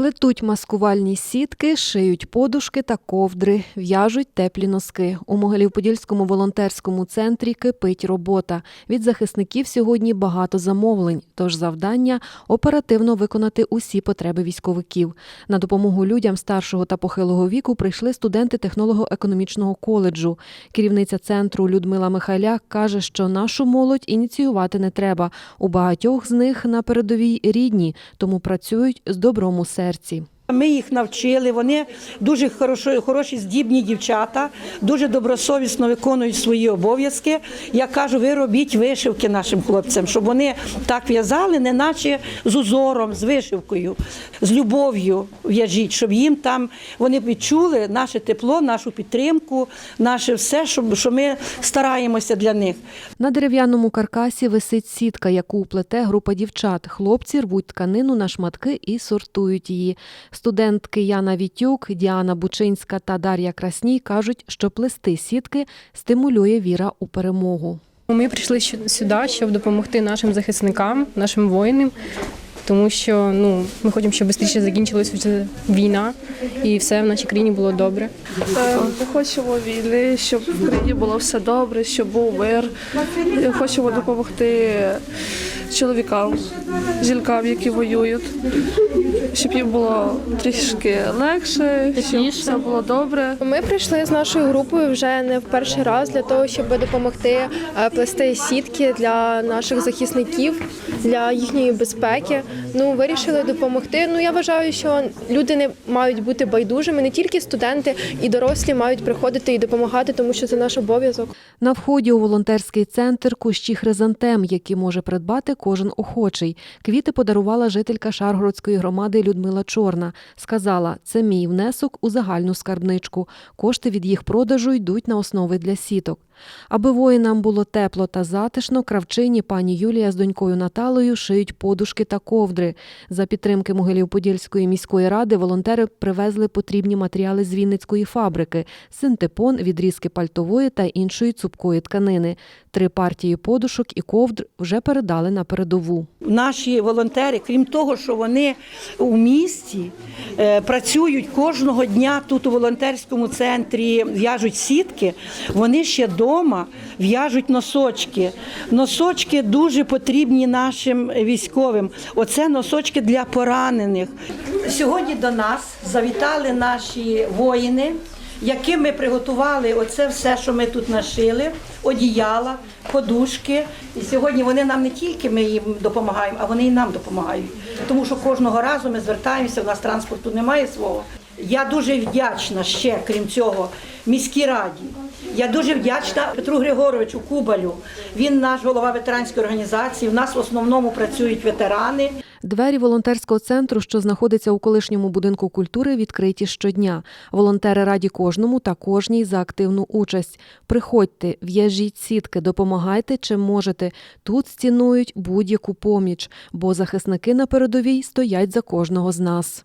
Плетуть маскувальні сітки, шиють подушки та ковдри, в'яжуть теплі носки. У Могилів-Подільському волонтерському центрі кипить робота. Від захисників сьогодні багато замовлень, тож завдання оперативно виконати усі потреби військовиків. На допомогу людям старшого та похилого віку прийшли студенти технолого-економічного коледжу. Керівниця центру Людмила Михайляк каже, що нашу молодь ініціювати не треба. У багатьох з них на передовій рідні, тому працюють з добром у серці. Ми їх навчили. Вони дуже хороші, хороші здібні дівчата, дуже добросовісно виконують свої обов'язки. Я кажу, ви робіть вишивки нашим хлопцям, щоб вони так в'язали, не наче з узором, з вишивкою, з любов'ю в'яжіть, щоб їм там вони відчули наше тепло, нашу підтримку, наше все, щоб що ми стараємося для них. На дерев'яному каркасі висить сітка, яку плете група дівчат. Хлопці рвуть тканину на шматки і сортують її. Студентки Яна Вітюк, Діана Бучинська та Дар'я Красній кажуть, що плести сітки стимулює віра у перемогу. Ми прийшли сюди, щоб допомогти нашим захисникам, нашим воїнам, тому що ну, ми хочемо, щоб швидше закінчилася ця війна і все в нашій країні було добре. Е, Ми хочемо війни, щоб в країні було все добре, щоб був мир. Хочемо допомогти чоловікам, жінкам, які воюють, щоб їм було трішки легше, щоб все було добре. Ми прийшли з нашою групою вже не в перший раз для того, щоб допомогти е, плести сітки для наших захисників, для їхньої безпеки. Ну вирішили допомогти. Ну я вважаю, що люди не мають бути байдужими, не тільки студенти і дорослі мають приходити і допомагати, тому що це наш обов'язок. На вході у волонтерський центр кущі хризантем, які може придбати кожен охочий. Квіти подарувала жителька Шаргородської громади Людмила Чорна. Сказала, це мій внесок у загальну скарбничку. Кошти від їх продажу йдуть на основи для сіток. Аби воїнам було тепло та затишно, кравчині пані Юлія з донькою Наталою шиють подушки та ковдри. За підтримки Могилів-Подільської міської ради волонтери привезли потрібні матеріали з Вінницької фабрики: синтепон, відрізки пальтової та іншої цупкої тканини. Три партії подушок і ковдр вже передали на передову. Наші волонтери, крім того, що вони у місті е, працюють кожного дня тут у волонтерському центрі, в'яжуть сітки, вони ще вдома в'яжуть носочки. Носочки дуже потрібні нашим військовим. Оце носочки для поранених. Сьогодні до нас завітали наші воїни, яким ми приготували оце все, що ми тут нашили, одіяла, подушки. І сьогодні вони нам не тільки ми їм допомагаємо, а вони і нам допомагають. Тому що кожного разу ми звертаємося, у нас транспорту немає свого. Я дуже вдячна ще, крім цього, міській раді. Я дуже вдячна Петру Григоровичу Кубалю. Він наш голова ветеранської організації. У нас в основному працюють ветерани. Двері волонтерського центру, що знаходиться у колишньому будинку культури, відкриті щодня. Волонтери раді кожному та кожній за активну участь. Приходьте, в'яжіть сітки, допомагайте чим можете. Тут цінують будь-яку поміч, бо захисники на передовій стоять за кожного з нас.